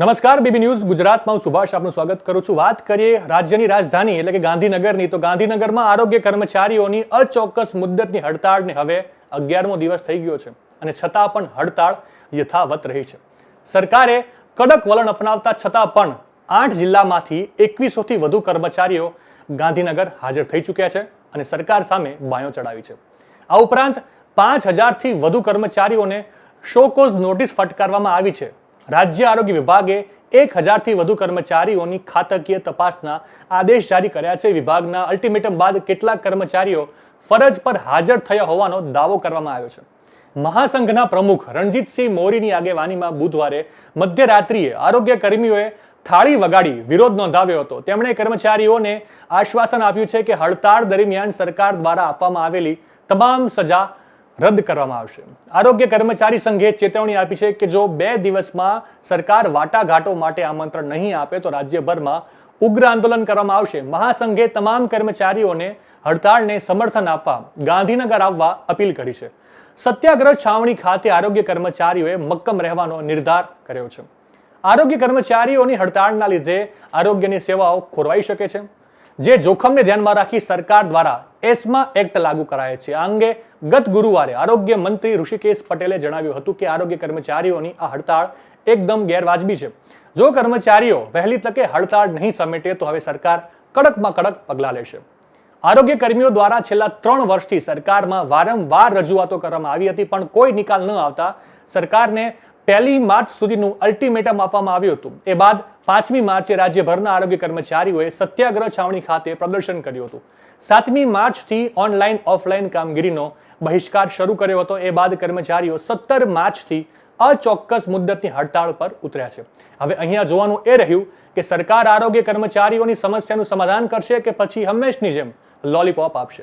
નમસ્કાર, BB news ગુજરાતમાં હું સુભાષ આપનું સ્વાગત કરું છું. વાત કરીએ રાજ્યની રાજધાની એટલે કે ગાંધીનગરની. તો ગાંધીનગરમાં આરોગ્ય કર્મચારીઓની અચોક્કસ મુદ્દતની હડતાળને હવે અગિયારમો દિવસ થઈ ગયો છે અને છતાં પણ હડતાળ યથાવત રહી છે. સરકારે કડક વલણ અપનાવતા છતાં પણ આઠ જિલ્લામાંથી એકવીસોથી વધુ કર્મચારીઓ ગાંધીનગર હાજર થઈ ચૂક્યા છે અને સરકાર સામે બાયો ચડાવી છે. આ ઉપરાંત પાંચ હજારથી વધુ કર્મચારીઓને શોકોઝ નોટિસ ફટકારવામાં આવી છે. રાજ્ય આરોગ્ય વિભાગે એક હજારથી વધુ કર્મચારીઓની ખાતકીય તપાસના આદેશ જારી કર્યા છે. વિભાગના અલ્ટિમેટમ બાદ કેટલાક કર્મચારીઓ ફરજ પર હાજર થયા હોવાનો દાવો કરવામાં આવ્યો છે. મહાસંઘના પ્રમુખ રણજીતસિંહ મોરીની આગેવાનીમાં બુધવારે મધ્યરાત્રિએ આરોગ્ય કર્મીઓએ થાળી વગાડી વિરોધ નોંધાવ્યો હતો. તેમણે કર્મચારીઓને આશ્વાસન આપ્યું છે કે હડતાળ દરમિયાન સરકાર દ્વારા આપવામાં આવેલી તમામ સજા રદ કરવામાં આવશે. આરોગ્ય કર્મચારી સંઘે ચેતવણી આપી છે કે જો બે દિવસમાં સરકાર વાટાઘાટો માટે આમંત્રણ નહીં આપે તો રાજ્યભરમાં ઉગ્ર આંદોલન કરવામાં આવશે. મહાસંઘે તમામ કર્મચારીઓને હડતાળને સમર્થન આપવા, ગાંધીનગર આવવા અપીલ કરી છે. સત્યાગ્રહ છાવણી ખાતે આરોગ્ય કર્મચારીઓએ મક્કમ રહેવાનો નિર્ધાર કર્યો છે. આરોગ્ય કર્મચારીઓની હડતાળના લીધે આરોગ્યની સેવાઓ ખોરવાઈ શકે છે. જે જોખમને ધ્યાનમાં રાખી સરકાર દ્વારા એસ્મા એક્ટ લાગુ કરાય છે. આ અંગે ગત ગુરુવારે આરોગ્ય મંત્રી ઋષિકેશ પટેલે જણાવ્યું હતું કે આરોગ્ય કર્મચારીઓની આ હડતાળ એકદમ ગેરવાજબી છે. જો કર્મચારીઓ વહેલી તકે હડતાળ નહીં સમેટે તો હવે સરકાર કડકમાં કડક પગલાં લેશે. આરોગ્ય કર્મીઓ દ્વારા છેલ્લા ત્રણ વર્ષથી સરકારમાં વારંવાર રજૂઆતો કરવામાં આવી હતી, પણ કોઈ નિકાલ ન આવતા સરકારને પહેલી માર્ચ સુધીનું અલ્ટિમેટમ આપવામાં આવ્યું હતું. એ બાદ પાંચમી માર્ચે રાજ્યભરના આરોગ્ય કર્મચારીઓએ સત્યાગ્રહ છાવણી ખાતે પ્રદર્શન કર્યું હતું. સાતમી માર્ચથી ઓનલાઈન ઓફલાઈન કામગીરીનો બહિષ્કાર શરૂ કર્યો હતો. એ બાદ કર્મચારીઓ સત્તર માર્ચથી અચોક્કસ મુદ્દતની હડતાળ પર ઉતર્યા છે. હવે અહીંયા જોવાનું એ રહ્યું કે સરકાર આરોગ્ય કર્મચારીઓની સમસ્યાનું સમાધાન કરશે કે પછી હંમેશની જેમ લોલીપોપ આપશે?